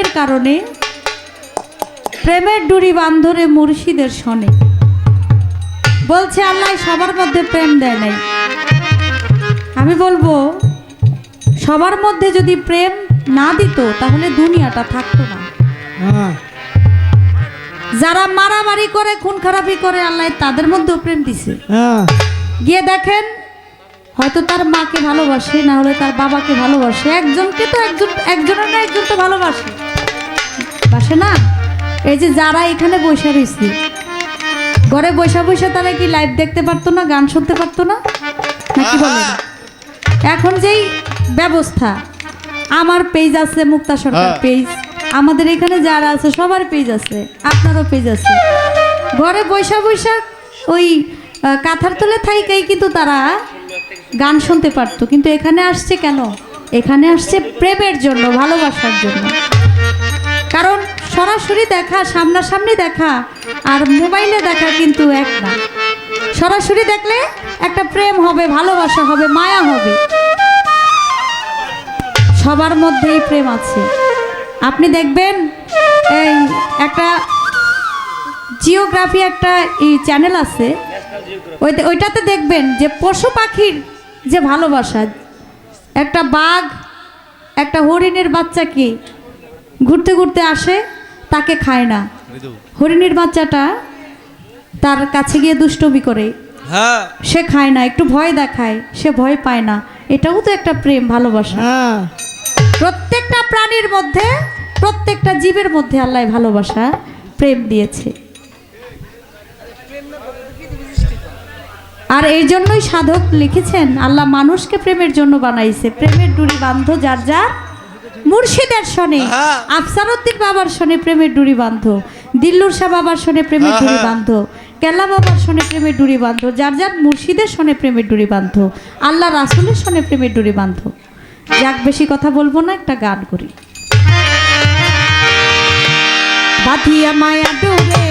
প্রেমের কারণে প্রেমের ডুরি বান্ধরে মুর্শিদের শনে। বলছে আল্লাহ সবার মধ্যে প্রেম দেয় নাই। আমি বলব সবার মধ্যে যদি প্রেম না দিত তাহলে দুনিয়াটা থাকতো না। হ্যাঁ। যারা মারামারি করে খুন খারাপি করে আল্লাহ তাদের মধ্যেও প্রেম দিছে। হ্যাঁ। গিয়ে দেখেন হয়তো তার মাকে ভালোবাসে না হলে তার বাবাকে ভালোবাসে। একজনকে তো একজন একজনের না একজন তো ভালোবাসে। বাসে না? এই যে যারা এখানে বসে রয়েছে। ঘরে বসে বসে তারা কি লাইভ দেখতে পারতো না গান শুনতে পারতো না? নাকি বলেন এখন যেই ব্যবস্থা আমার পেজ আছে মুক্তা সরকার হ্যাঁ। পেজ আমাদের এখানে যারা আছে সবার পেজ আছে আপনারও পেজ আছে। ঘরে বৈশা বৈশা ওই কাঁথার তলে থাইকেই কিন্তু তারা গান শুনতে পারতো। কিন্তু এখানে আসছে কেন? এখানে আসছে প্রেমের জন্য ভালোবাসার জন্য। কারণ সরাসরি দেখা, সামনাসামনি দেখা আর মোবাইলে দেখা কিন্তু এক না। সরাসরি দেখলে একটা প্রেম হবে, ভালোবাসা হবে, মায়া হবে। সবার মধ্যেই প্রেম আছে। আপনি দেখবেন এই একটা জিওগ্রাফি একটা চ্যানেল আছে। ওইতে ওইটাতে দেখবেন যে পশু পাখির যে ভালোবাসা, একটা বাঘ, একটা হরিণের বাচ্চাকে ঘুরতে ঘুরতে আসে তাকে খায় না। হরিণের বাচ্চাটা তার কাছে গিয়ে দুষ্টমি করে। হ্যাঁ। সে খায় না একটু ভয় দেখায় সে ভয় পায় না। এটাও তো একটা প্রেম ভালোবাসা। হ্যাঁ। প্রত্যেকটা প্রাণীর মধ্যে প্রত্যেকটা জীবের মধ্যে আল্লাহ ভালোবাসা প্রেম দিয়েছে। আর এই জন্যই সাধক লিখেছেন আল্লাহ মানুষকে প্রেমের জন্য বানাইছে। প্রেমের ডুরি বান্ধ যার যার মুর্শিদের শনে হ্যাঁ। আফসারউদ্দিন বাবার শনে প্রেমের ডুরি বান্ধ দিল্লুর শাহ বাবার শনে প্রেমের হ্যাঁ, ডুরি হ্যাঁ। বান্ধ কেল্লা বাবার শনে প্রেমের ডুরি বান্ধ যার যার মুর্শিদের শনে প্রেমের ডুরি বান্ধ আল্লাহ রাসুলের শনে প্রেমের ডুরি বান্ধ যাক বেশি কথা বলব না একটা গান করি বাঁধিয়া মায়া ডোরে